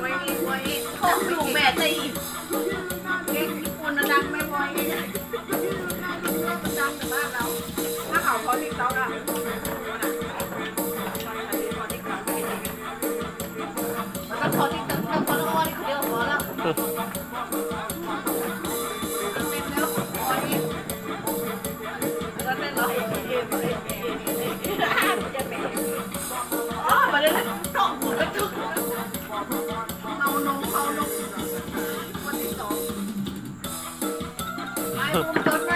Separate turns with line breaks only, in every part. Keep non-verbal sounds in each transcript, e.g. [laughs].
ไว้นี่ไว้โคกลูกแม่จะอีกเก่งญี่ปุ่นนะดังไม่ไวเนี่ยมันดังแต่บ้านเรา ถ้าเขาพอติ๊กต็อกอะมันก็พอติ๊กต็อกพอละออนเดียวพอแล้วเต็มแล้ว 我 [laughs] 们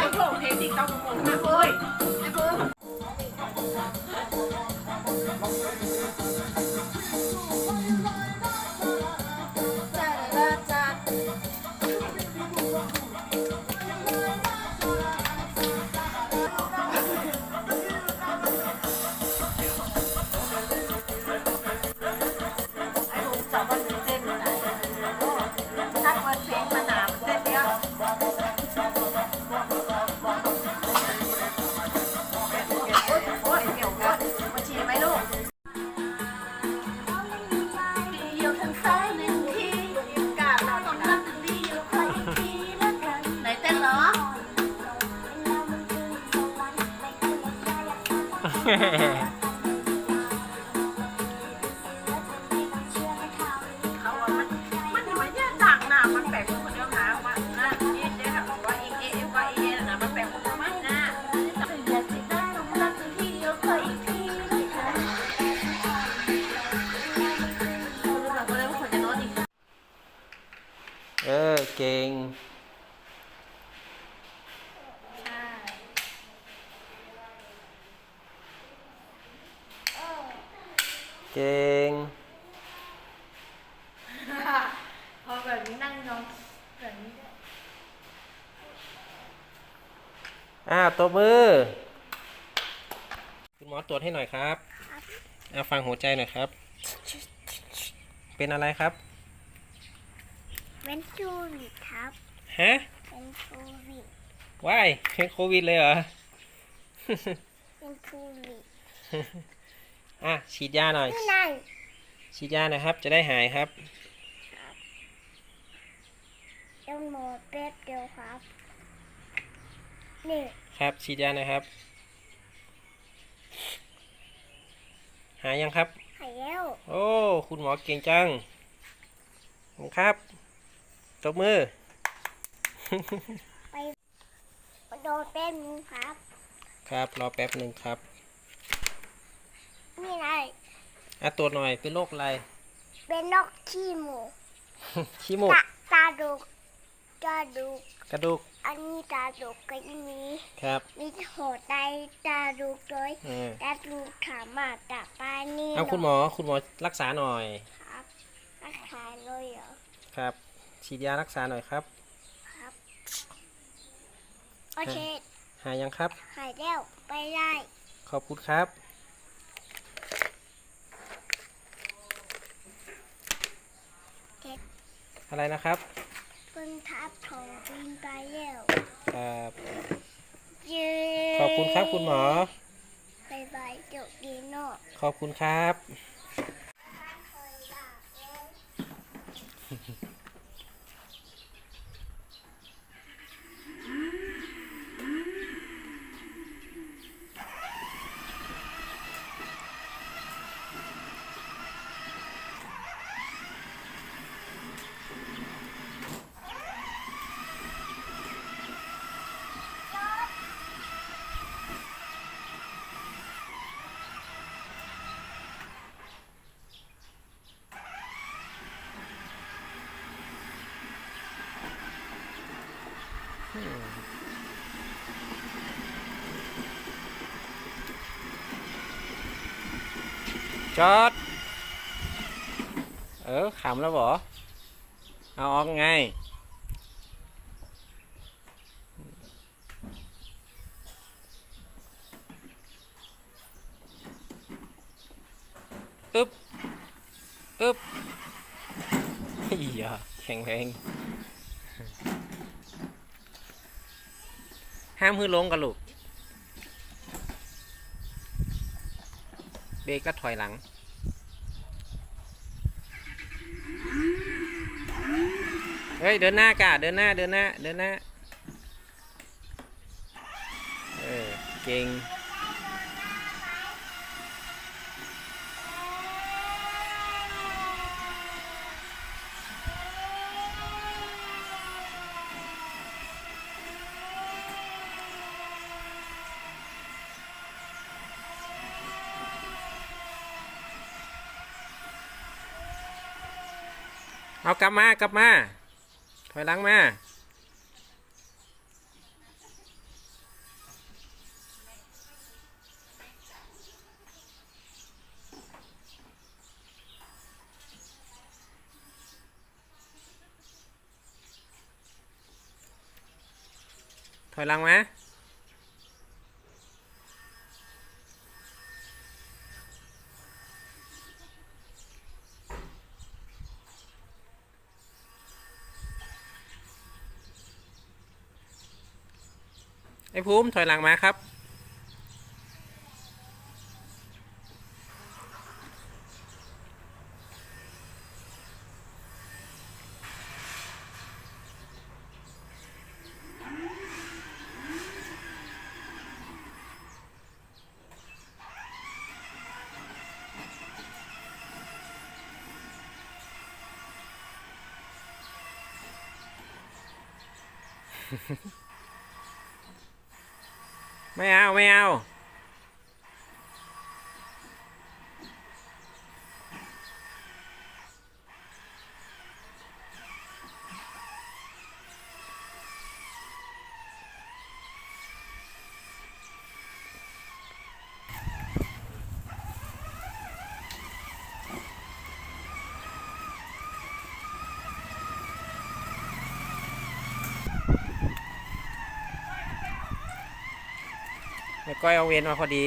ว่าอีเอฟว่าอีเอนะมันแปลกคนมันหน้าอยากจะได้ต้องนับถึงดีอยู่ไปอีกทีแล้วกันคุณรู้แบบว่า เรื่องคนจะนอนอีก
เออเก่งเก่ง
พอแบบนี้นั่งนอนแบบนี้
อ้าวตัวมือ คุณหมอตรวจให้หน่อยครับเอาฟังหัวใจหน่อยครับ เป็นอะไรครับ
เป็นโควิดครับ
ฮะ
เป็นโควิด
ว้ายเป็นโควิดเลยเหรอ
เป็นโควิด
อะฉีดยาหน่อย
นี่นั่น
ฉีดยาหน่อยครับ จะได้หายครับ
ต้องหมดแป๊บเดียวครับ นี่
ครับฉีดยาหน่อยครับ หายยังครับ
หายแล้ว
โอ้ คุณหมอเก่งจังขอบคุณครับตบมือ
โดนแป๊บนึงครับ
ครับ รอแป๊บหนึ่งครับ
นี่ไง
อะตรวจหน่อยเป็นโรคอะไร
เป็นนกขี้หมู
ขี้มูก
ตาตาดุกตาดุก
กระดูก
อันนี้ตาดุกก็อีนี้
ครับ
มีหัวใจตาดุกด้วย
เออ
ตาดุกขามาตาปลานี่
เอาคุณหมอคุณหมอรักษาหน่อย
ครับรักษาเลยเหรอ
ครับฉีดยารักษาหน่อยครับ
ครับโอเค
หายยังครับ
หายแล้วไปได้
ขอบคุณครับ อะไรนะครับ
เพิ่งทับของบินไปแล้ว
ครับ
เย้
ขอบคุณครับคุณหมอ
บายบายจบดีเนาะ
ขอบคุณครับ จอด เออขำแล้วบอเอาออกไง อึ๊บ อึ๊บอียาแข็งแรงห้ามฮือลงกันลูก เบรกแล้วถอยหลัง เฮ้ย เดินหน้ากะเดินหน้า เดินหน้า เดินหน้า เออ เก่ง เอากลับมากลับมา ถอยหลังมา ถอยหลังมา ไอ้ภูมิถอยหลังมาครับ ไม่เอา ไม่เอา แล้วก้อยเอาเวนมาพอดี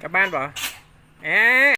กลับบ้านป่ะเอ๊ะ